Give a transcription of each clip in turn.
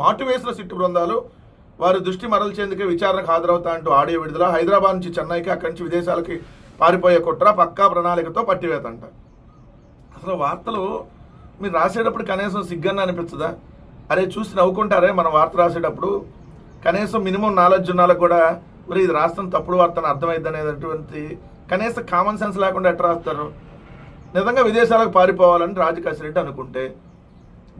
మాటివేసిన sit బృందాలు వారి దృష్టి మరల్చేందుకే విచారణకు హాజరవుతా అంటూ ఆడియో విడుదల హైదరాబాద్ నుంచి చెన్నైకి అక్కడి నుంచి విదేశాలకి పారిపోయే కుట్ర పక్కా ప్రణాళికతో పట్టివేతంట. అసలు వార్తలు మీరు రాసేటప్పుడు కనీసం సిగ్గన్న అనిపించదా? అరే చూసి నవ్వుకుంటారే మనం వార్త రాసేటప్పుడు. కనీసం మినిమం నాలెడ్జ్ ఉన్నాళ్ళకి కూడా మరి ఇది రాస్తాం తప్పుడు వార్తను అర్థమైంది అనేటటువంటి కనీసం కామన్ సెన్స్ లేకుండా ఎట్లా రాస్తారు? నిజంగా విదేశాలకు పారిపోవాలని రాజకాశి రెడ్డి అనుకుంటే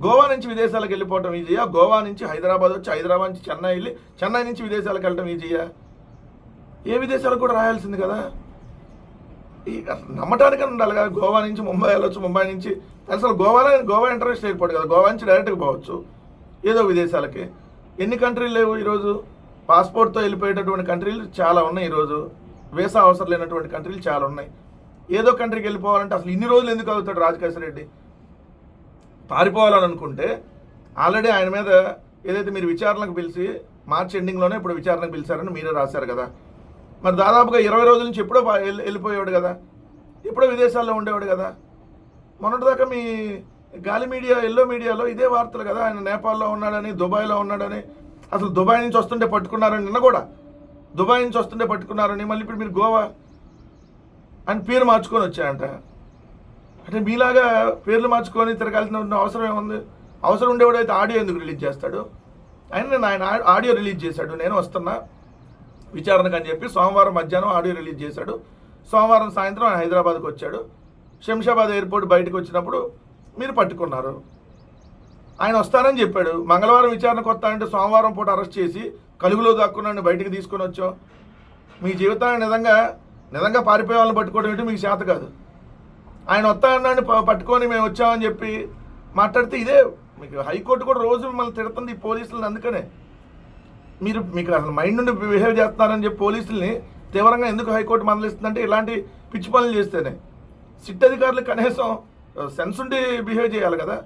గోవా నుంచి విదేశాలకు వెళ్ళిపోవటం ఈజీయా? గోవా నుంచి హైదరాబాద్ వచ్చి హైదరాబాద్ నుంచి చెన్నై వెళ్ళి చెన్నై నుంచి విదేశాలకు వెళ్ళటం ఈజీయా? ఏ విదేశాలకు కూడా రాయాల్సింది కదా? ఇక అసలు నమ్మటానికని ఉండాలి కదా. గోవా నుంచి ముంబై వెళ్ళొచ్చు ముంబై నుంచి అసలు గోవాలో గోవా ఇంటర్నేషనల్ ఎయిర్పోర్ట్ కదా. గోవా నుంచి డైరెక్ట్గా పోవచ్చు. ఏదో విదేశాలకి. ఎన్ని కంట్రీలు లేవు ఈరోజు? పాస్పోర్ట్తో వెళ్ళిపోయేటటువంటి కంట్రీలు చాలా ఉన్నాయి ఈరోజు. వీసా అవసరం లేనటువంటి కంట్రీలు చాలా ఉన్నాయి. ఏదో కంట్రీకి వెళ్ళిపోవాలంటే అసలు ఇన్ని రోజులు ఎందుకు అవుతాడు రాజకేశ్వర రెడ్డి? పారిపోవాలని అనుకుంటే ఆల్రెడీ ఆయన మీద ఏదైతే మీరు విచారణకు పిలిచి మార్చ్ ఎండింగ్లోనే ఇప్పుడు విచారణకు పిలిచారని మీరే రాశారు కదా. మరి దాదాపుగా ఇరవై రోజుల నుంచి ఎప్పుడో వెళ్ళిపోయేవాడు కదా. ఎప్పుడో విదేశాల్లో ఉండేవాడు కదా. మొన్నటిదాకా మీ గాలి మీడియా ఎల్లో మీడియాలో ఇదే వార్తలు కదా. ఆయన నేపాల్లో ఉన్నాడని దుబాయ్లో ఉన్నాడని అసలు దుబాయ్ నుంచి వస్తుంటే పట్టుకున్నారని నిన్న కూడా. దుబాయ్ నుంచి వస్తుంటే పట్టుకున్నారని మళ్ళీ ఇప్పుడు మీరు గోవా అని పేరు మార్చుకొని వచ్చాయంట. అంటే మీలాగా పేర్లు మార్చుకొని తిరగాల్సిన అవసరం ఏముంది? అవసరం ఉండేవాడు అయితే ఆడియో ఎందుకు రిలీజ్ చేస్తాడు? ఆయన నేను ఆయన ఆడియో రిలీజ్ చేశాడు నేను వస్తున్నా విచారణకు అని చెప్పి సోమవారం మధ్యాహ్నం ఆడియో రిలీజ్ చేశాడు. సోమవారం సాయంత్రం ఆయన హైదరాబాద్కి వచ్చాడు. శంషాబాద్ ఎయిర్పోర్ట్ బయటకు వచ్చినప్పుడు మీరు పట్టుకున్నారు. ఆయన వస్తానని చెప్పాడు. మంగళవారం విచారణకు వస్తానంటే సోమవారం పూట అరెస్ట్ చేసి కలుగులో దాక్కున్నాను బయటికి తీసుకొని వచ్చాం. మీ జీవితాన్ని నిజంగా నిజంగా పారిపోయే వాళ్ళని పట్టుకోవడం ఏంటి? మీకు చేత కాదు. ఆయన వస్తా అన్నాడు పట్టుకొని మేము వచ్చామని చెప్పి మాట్లాడితే ఇదే మీకు హైకోర్టు కూడా రోజు మిమ్మల్ని తిడుతుంది ఈ పోలీసులను అందుకనే. మీరు మీకు అసలు మైండ్ నుండి బిహేవ్ చేస్తున్నారని చెప్పి పోలీసుల్ని తీవ్రంగా ఎందుకు హైకోర్టు మందలిస్తుందంటే ఇలాంటి పిచ్చి పనులు చేస్తేనే. సిట్ అధికారులు కనీసం సెన్స్ ఉండి బిహేవ్ చేయాలి కదా.